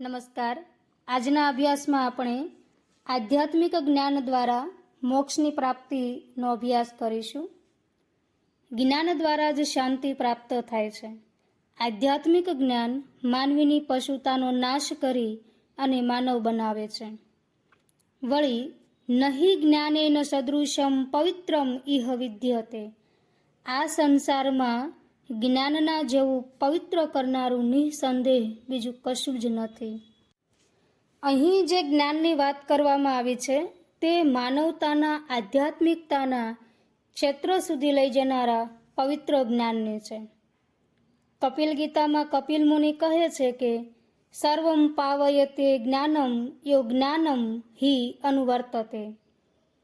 નમસ્કાર. આજના અભ્યાસમાં આપણે આધ્યાત્મિક જ્ઞાન દ્વારા મોક્ષની પ્રાપ્તિનો અભ્યાસ કરીશું. જ્ઞાન દ્વારા જ શાંતિ પ્રાપ્ત થાય છે. આધ્યાત્મિક જ્ઞાન માનવીની પશુતાનો નાશ કરી અને માનવ બનાવે છે. વળી, નહીં જ્ઞાનેન સદૃશમ પવિત્રમ ઇહ વિદ્યતે. આ સંસારમાં જ્ઞાનના જેવું પવિત્ર કરનારું નિઃસંદેહ બીજું કશું જ નથી. અહીં જે જ્ઞાનની વાત કરવામાં આવી છે, તે માનવતાના, આધ્યાત્મિકતાના ક્ષેત્ર સુધી લઈ જનારા પવિત્ર જ્ઞાનની છે. કપિલ ગીતામાં કપિલ મુનિ કહે છે કે, સર્વમ પાવયતે જ્ઞાનમ, યો જ્ઞાનમ હિ અનુવર્તતે.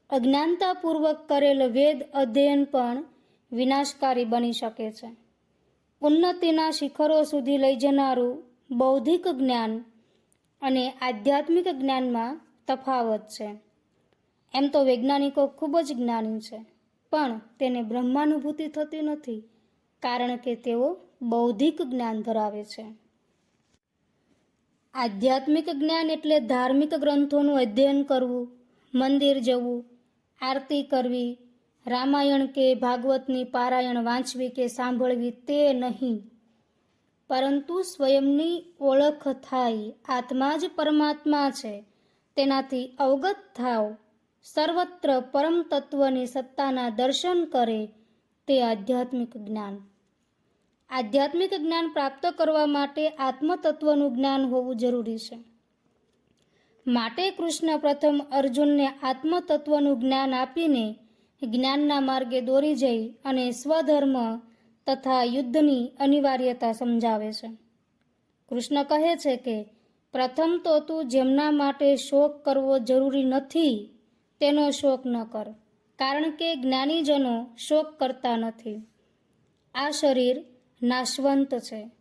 અજ્ઞાનતાપૂર્વક કરેલ વેદ અધ્યયન પણ વિનાશકારી બની શકે છે. ઉન્નતિના શિખરો સુધી લઈ જનારું બૌદ્ધિક જ્ઞાન અને આધ્યાત્મિક જ્ઞાનમાં તફાવત છે. એમ તો વૈજ્ઞાનિકો ખૂબ જ જ્ઞાની છે, પણ તેને બ્રહ્માનુભૂતિ થતી નથી કારણ કે તેઓ બૌદ્ધિક જ્ઞાન ધરાવે છે. આધ્યાત્મિક જ્ઞાન એટલે ધાર્મિક ગ્રંથોનું અધ્યયન કરવું, મંદિર જવું, આરતી કરવી રામાયણ કે ભાગવતની પારાયણ વાંચવી કે સાંભળવી તે નહીં. પરંતુ સ્વયંની ઓળખ થાય. આત્મા જ પરમાત્મા છે. તેનાથી અવગત થાવ સર્વત્ર પરમ તત્વની સત્તાના દર્શન કરે તે આધ્યાત્મિક જ્ઞાન. આધ્યાત્મિક જ્ઞાન પ્રાપ્ત કરવા માટે આત્મતત્વનું જ્ઞાન હોવું જરૂરી છે. માટે કૃષ્ણ પ્રથમ અર્જુનને આત્મતત્વનું જ્ઞાન આપીને જ્ઞાનના માર્ગે દોરી જઈ અને સ્વધર્મ તથા યુદ્ધની અનિવાર્યતા સમજાવે છે. કૃષ્ણ કહે છે કે, પ્રથમ તો તું જેમના માટે શોક કરવો જરૂરી નથી, તેનો શોક ન કર, કારણ કે જ્ઞાનીજનો શોક કરતા નથી. આ શરીર નાશવંત છે.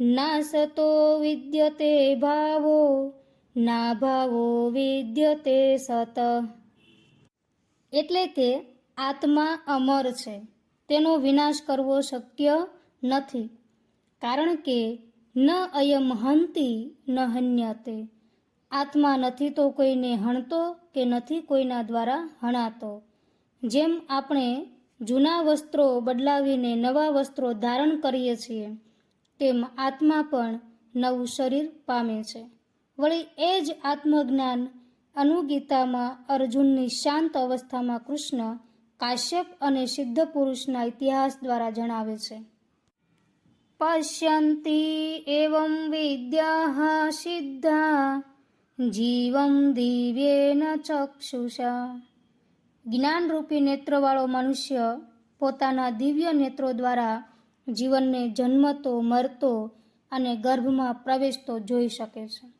નાસતો વિદ્યતે ભાવો, ના ભાવો વિદ્યતે સત. એટલે કે આત્મા અમર છે. તેનો વિનાશ કરવો શક્ય નથી. કારણ કે ન અયમ હંતી ન હન્યતે. આત્મા નથી તો કોઈને હણતો કે નથી કોઈના દ્વારા હણાતો. જેમ આપણે જૂના વસ્ત્રો બદલાવીને નવા વસ્ત્રો ધારણ કરીએ છીએ, તેમ આત્મા પણ નવું શરીર પામે છે. વળી એ જ આત્મજ્ઞાન અનુગીતામાં અર્જુનની શાંત અવસ્થામાં કૃષ્ણ કાશ્યપ અને સિદ્ધ પુરુષના ઇતિહાસ દ્વારા જણાવે છે. પશ્યંતી એવમ વિદ્યા સિદ્ધા જીવમ દિવ્યેન ચક્ષુષા. જ્ઞાનરૂપી નેત્રવાળો મનુષ્ય પોતાના દિવ્ય નેત્રો દ્વારા જીવનને જન્મતો, મરતો અને ગર્ભમાં પ્રવેશતો જોઈ શકે છે.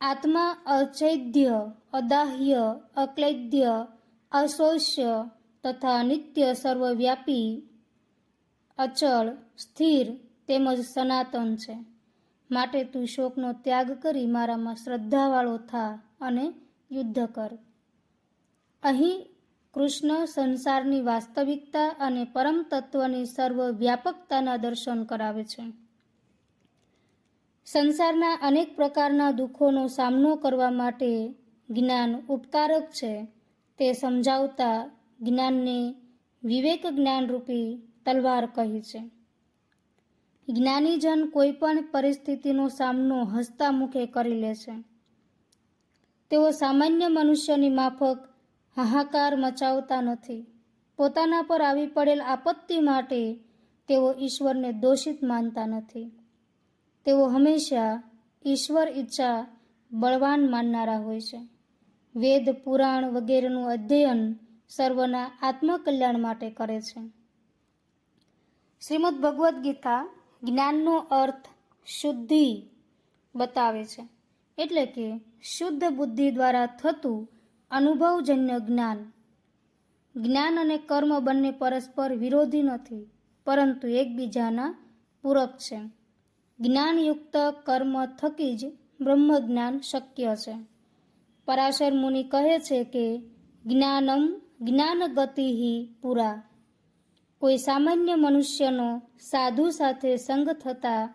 આત્મા અચૈદ્ય અદાહ્ય, અક્લૈદ્ય, અશોષ્ય તથા નિત્ય સર્વવ્યાપી, અચળ, સ્થિર તેમજ સનાતન છે. માટે તું શોકનો ત્યાગ કરી મારામાં શ્રદ્ધાવાળો થા અને યુદ્ધ કર. અહીં કૃષ્ણ સંસારની વાસ્તવિકતા અને પરમ તત્વની સર્વવ્યાપકતાના દર્શન કરાવે છે. સંસારના અનેક પ્રકારના દુઃખોનો સામનો કરવા માટે જ્ઞાન ઉપકારક છે. તે સમજાવતા જ્ઞાનને વિવેક જ્ઞાનરૂપી તલવાર કહી છે. જ્ઞાનીજન કોઈ પણ પરિસ્થિતિનો સામનો હસતા મુખે કરી લે છે. તેઓ સામાન્ય મનુષ્યની માફક હાહાકાર મચાવતા નથી. પોતાના પર આવી પડેલ આપત્તિ માટે તેઓ ઈશ્વરને દોષિત માનતા નથી. તેઓ હંમેશા ઈશ્વર ઈચ્છા બળવાન માનનારા હોય છે. વેદ, પુરાણ વગેરેનું અધ્યયન સર્વના આત્મકલ્યાણ માટે કરે છે. શ્રીમદ ભગવદ્ ગીતા જ્ઞાનનો અર્થ શુદ્ધિ બતાવે છે. એટલે કે શુદ્ધ બુદ્ધિ દ્વારા થતું અનુભવજન્ય જ્ઞાન. જ્ઞાન અને કર્મ બંને પરસ્પર વિરોધી નથી, પરંતુ એકબીજાના પૂરક છે. જ્ઞાનયુક્ત કર્મ થકી જ બ્રહ્મ જ્ઞાન શક્ય છે. પરાશર મુનિ કહે છે કે, જ્ઞાનમ જ્ઞાન ગતિ પુરા. કોઈ સામાન્ય મનુષ્યનો સાધુ સાથે સંગ થતા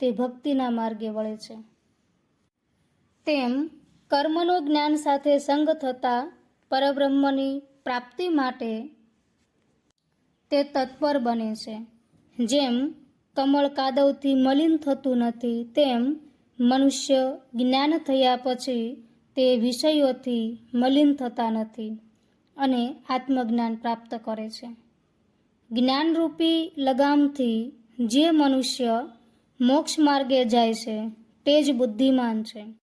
તે ભક્તિના માર્ગે વળે છે. તેમ, કર્મનો જ્ઞાન સાથે સંગ થતા પરબ્રહ્મની પ્રાપ્તિ માટે તે તત્પર બને છે. જેમ કમળ કાદવથી મલિન થતું નથી, તેમ મનુષ્ય જ્ઞાન થયા પછી તે વિષયોથી મલિન થતા નથી અને આત્મજ્ઞાન પ્રાપ્ત કરે છે. જ્ઞાનરૂપી લગામથી જે મનુષ્ય મોક્ષ માર્ગે જાય છે, તે જ બુદ્ધિમાન છે.